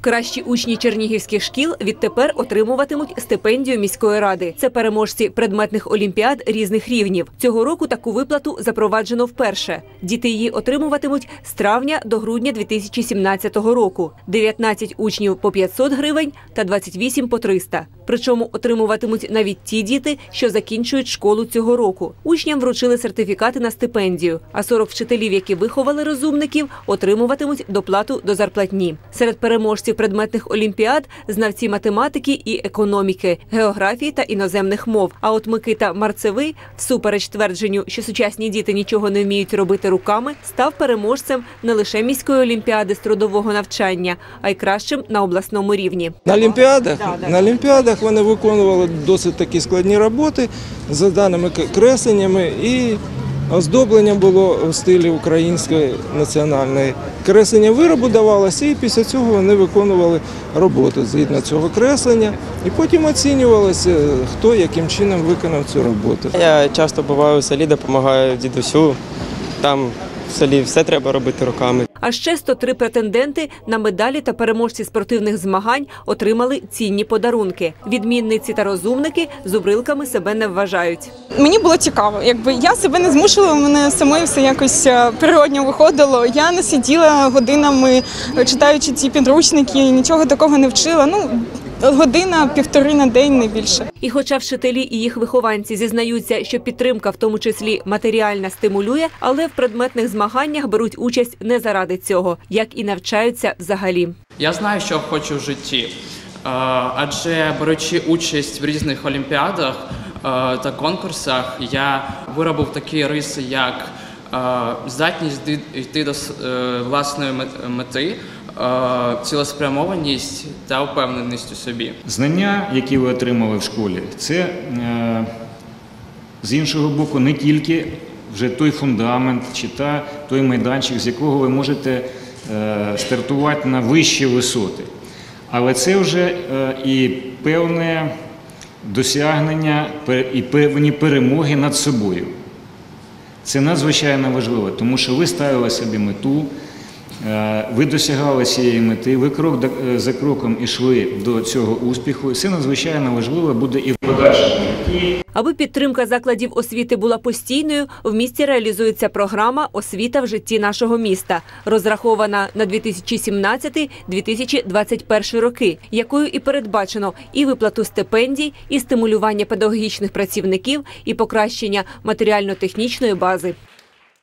Кращі учні чернігівських шкіл відтепер отримуватимуть стипендію міської ради. Це переможці предметних олімпіад різних рівнів. Цього року таку виплату запроваджено вперше. Діти її отримуватимуть з травня до грудня 2017 року. 19 учнів по 500 гривень та 28 по 300. Причому отримуватимуть навіть ті діти, що закінчують школу цього року. Учням вручили сертифікати на стипендію, а 40 вчителів, які виховали розумників, отримуватимуть доплату до зарплатні. Серед переможців предметних олімпіад знавці математики і економіки, географії та іноземних мов. А от Микита Марцевий, всупереч твердженню, що сучасні діти нічого не вміють робити руками, став переможцем не лише міської олімпіади з трудового навчання, а й кращим на обласному рівні. На Олімпіадах, на Олімпіадах вони виконували досить такі складні роботи за даними кресленнями і оздоблення було в стилі української національної. Креслення виробу давалося, і після цього вони виконували роботу згідно цього креслення. І потім оцінювалося, хто яким чином виконав цю роботу. Я часто буваю в селі, допомагаю дідусю. Там в селі все треба робити руками. А ще 103 претенденти на медалі та переможці спортивних змагань отримали цінні подарунки. Відмінниці та розумники зубрилками себе не вважають. Мені було цікаво, якби я себе не змушувала, мене самої все якось е, природньо виходило. Я не сиділа годинами, читаючи ці підручники, нічого такого не вчила. Ну година, півтори на день, не більше. І хоча вчителі і їх вихованці зізнаються, що підтримка, в тому числі матеріальна, стимулює, але в предметних змаганнях беруть участь не заради цього, як і навчаються взагалі. Я знаю, що хочу в житті, Е, адже беручи участь в різних олімпіадах е, та конкурсах, я виробив такі риси, як е, здатність йти до власної мети, цілеспрямованість та впевненість у собі. Знання, які ви отримали в школі, це е, з іншого боку не тільки вже той фундамент чи та, той майданчик, з якого ви можете е, стартувати на вищі висоти. Але це вже е, і певне досягнення і певні перемоги над собою. Це надзвичайно важливо, тому що ви ставили собі мету, е, ви досягали цієї мети, ви крок е, за кроком йшли до цього успіху. Це надзвичайно важливо буде і в подальшому. Аби підтримка закладів освіти була постійною, в місті реалізується програма Освіта в житті нашого міста, розрахована на 2017-2021 роки, якою і передбачено і виплату стипендій, і стимулювання педагогічних працівників, і покращення матеріально-технічної бази.